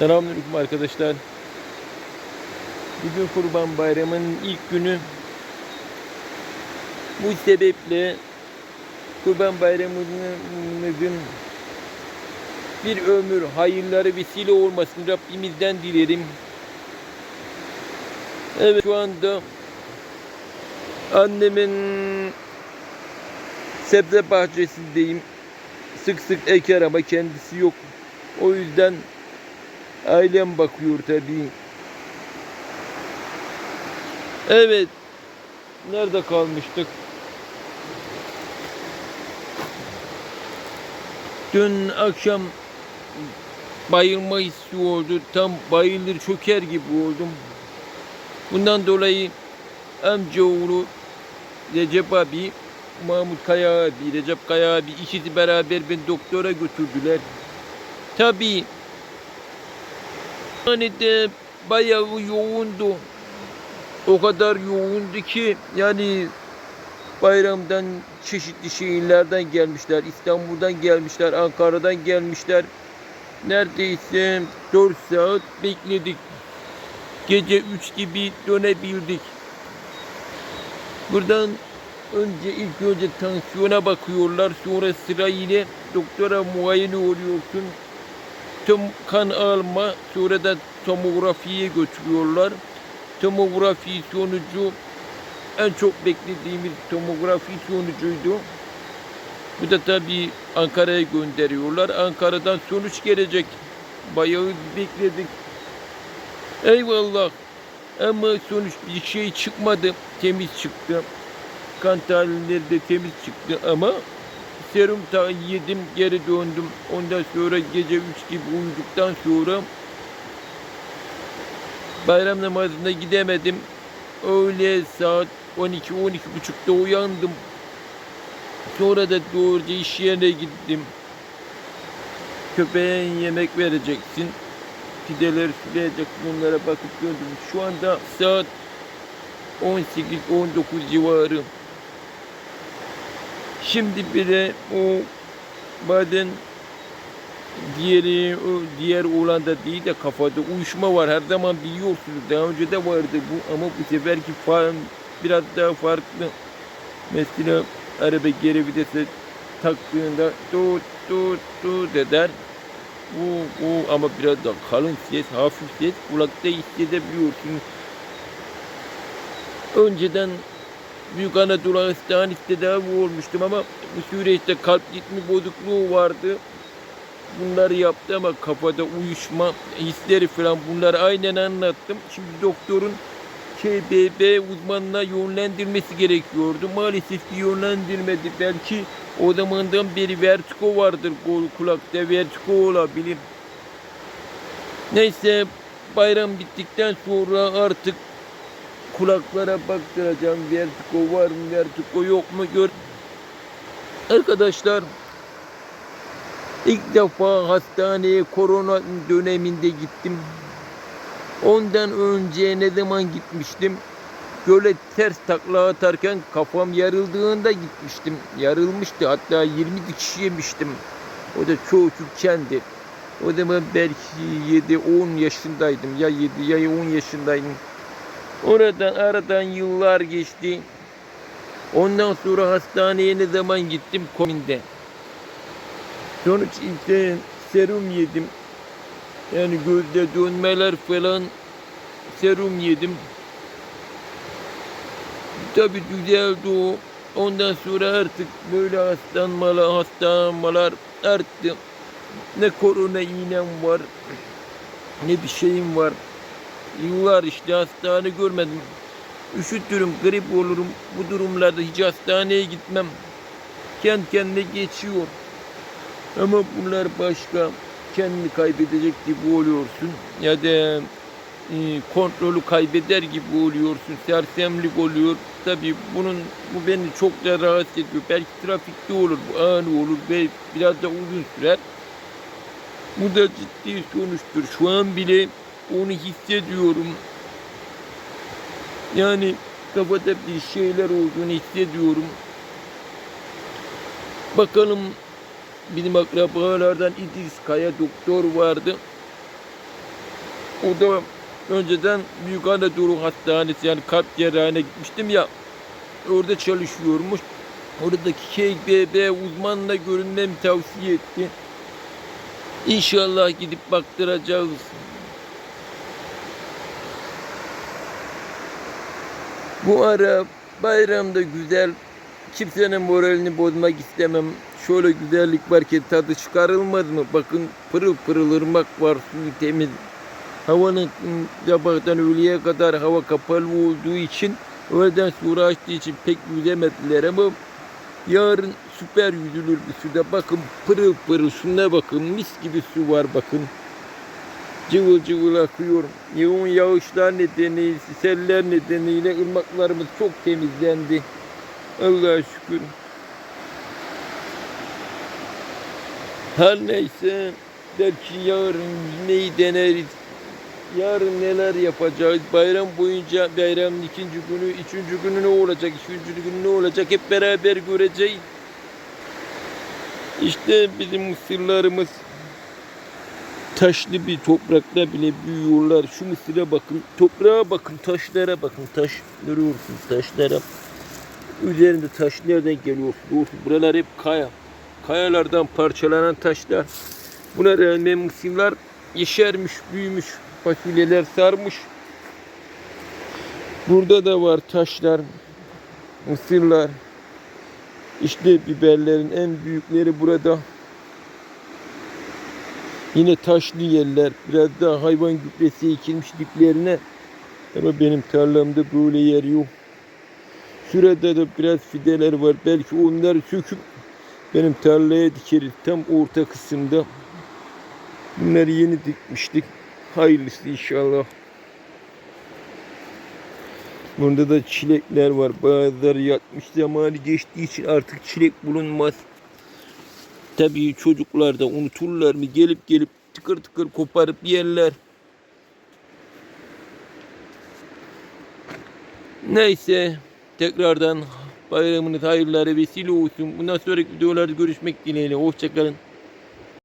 Selamünaleyküm arkadaşlar. Bugün Kurban Bayramı'nın ilk günü. Bu sebeple Kurban Bayramımızın bir ömür hayırları vesile olmasını Rabbimizden dilerim. Evet şu anda annemin sebze bahçesindeyim. Sık sık eker ama kendisi yok. O yüzden ailem bakıyor tabii. Evet. Nerede kalmıştık? Dün akşam bayılma hissi oldu. Tam bayılır çöker gibi oldum. Bundan dolayı amcaoğlu Recep abi, Mahmut Kaya abi, Recep Kaya abi ikisi beraber beni doktora götürdüler. Tabii yani de bayağı yoğundu. O kadar yoğundu ki yani bayramdan çeşitli şehirlerden gelmişler. İstanbul'dan gelmişler, Ankara'dan gelmişler. Neredeyse 4 saat bekledik. Gece 3 gibi dönebildik. Buradan önce ilk önce tansiyona bakıyorlar. Sonra sırayla doktora muayene oluyorsun. Tüm kan alma, sonra da tomografiye götürüyorlar. Tomografi sonucu en çok beklediğimiz tomografi sonucuydu. Bu da tabii Ankara'ya gönderiyorlar. Ankara'dan sonuç gelecek. Bayağı bekledik. Eyvallah. Ama sonuç bir şey çıkmadı. Temiz çıktı. Kan tahlilleri de temiz çıktı ama serum yedim geri döndüm. Ondan sonra gece 3 gibi uyuduktan sonra bayram namazına gidemedim. Öğle saat 12 12 buçukta uyandım. Sonra da doğruca iş yerine gittim. Köpeğe yemek vereceksin. Pideler süleyeceksin onlara bakıp döndüm. Şu anda saat 18-19 civarı. Şimdi bile o bazen diğeri o diğer olan da değil de kafada uyuşma var. Her zaman biliyorsunuz. Daha önce de vardı bu ama bu seferki fa- biraz daha farklı. Mesela araba geri vitese taktığında tut tut tut eder. Bu, bu ama biraz da kalın ses, hafif ses kulakta hissedebiliyorsunuz. Önceden Büyük Anadolu Hastanesi'nde tedavi olmuştum ama bu süreçte kalp ritmi bozukluğu vardı. Bunları yaptı ama kafada uyuşma hisleri falan bunları aynen anlattım. Şimdi doktorun KBB uzmanına yönlendirmesi gerekiyordu. Maalesef ki yönlendirmedi. Belki o zamandan beri vertigo vardır kol kulakta vertigo olabilir. Neyse bayram bittikten sonra artık kulaklara baktıracağım. Vertigo var mı, vertigo yok mu gör. Arkadaşlar ilk defa hastaneye korona döneminde gittim. Ondan önce ne zaman gitmiştim? Böyle ters takla atarken kafam yarıldığında gitmiştim. Yarılmıştı. Hatta 20 dikiş yemiştim. O da çocukken O zaman belki 7-10 yaşındaydım. Ya 7 ya 10 yaşındaydım. Oradan aradan yıllar geçti. Ondan sonra hastaneye ne zaman gittim? Kominde. Sonuç işte serum yedim. Yani gözde dönmeler falan serum yedim. Tabi düzeldi o. Ondan sonra artık böyle hastalanmalar, hastalanmalar arttı. Ne korona iğnem var, ne bir şeyim var. Yıllar işte hastane görmedim. Üşütürüm, grip olurum. Bu durumlarda hiç hastaneye gitmem. Kendi kendine geçiyor. Ama bunlar başka. Kendini kaybedecek gibi oluyorsun. Ya da e, kontrolü kaybeder gibi oluyorsun. Sersemlik oluyor. Tabii bunun bu beni çok da rahatsız ediyor. Belki trafikte olur, ani olur ve biraz da uzun sürer. Bu da ciddi sonuçtur. Şu an bile onu hissediyorum. Yani kafada bir şeyler olduğunu hissediyorum. Bakalım bizim akrabalardan İdris Kaya doktor vardı. O da önceden Büyük Anadolu Hastanesi yani kalp cerrahine gitmiştim ya. Orada çalışıyormuş. Oradaki KBB uzmanla görünmemi tavsiye etti. İnşallah gidip baktıracağız. Bu ara bayramda güzel. Kimsenin moralini bozmak istemem. Şöyle güzellik varken tadı çıkarılmaz mı? Bakın pırıl pırıl ırmak var, suyu temiz. Havanın sabahtan öğleye kadar hava kapalı olduğu için öğleden sonra açtığı için pek yüzemediler ama yarın süper yüzülür bir suda. Bakın pırıl pırıl şuna bakın mis gibi su var bakın. Cıvıl cıvıl akıyor. Yoğun yağışlar nedeniyle, seller nedeniyle ırmaklarımız çok temizlendi. Allah'a şükür. Her neyse belki yarın neyi deneriz. Yarın neler yapacağız? Bayram boyunca bayramın ikinci günü, üçüncü günü ne olacak, üçüncü günü ne olacak hep beraber göreceğiz. İşte bizim mısırlarımız taşlı bir toprakta bile büyüyorlar. Şu mısıra bakın, toprağa bakın, taşlara bakın. Taş görüyorsunuz taşlara. Üzerinde taş nereden geliyor? Buralar hep kaya. Kayalardan parçalanan taşlar. Buna rağmen mısırlar yeşermiş, büyümüş. Fasulyeler sarmış. Burada da var taşlar, mısırlar. İşte biberlerin en büyükleri burada. Yine taşlı yerler. Biraz daha hayvan gübresi ekilmiş diplerine. Ama benim tarlamda böyle yer yok. Şurada da biraz fideler var. Belki onları söküp benim tarlaya dikeriz. Tam orta kısımda. Bunları yeni dikmiştik. Hayırlısı inşallah. Burada da çilekler var. Bazıları yatmış zamanı geçtiği için artık çilek bulunmaz. Tabii çocuklar da unuturlar mı? Gelip gelip tıkır tıkır koparıp yerler. Neyse tekrardan bayramınız hayırlara vesile olsun. Bundan sonraki videolarda görüşmek dileğiyle. Hoşçakalın.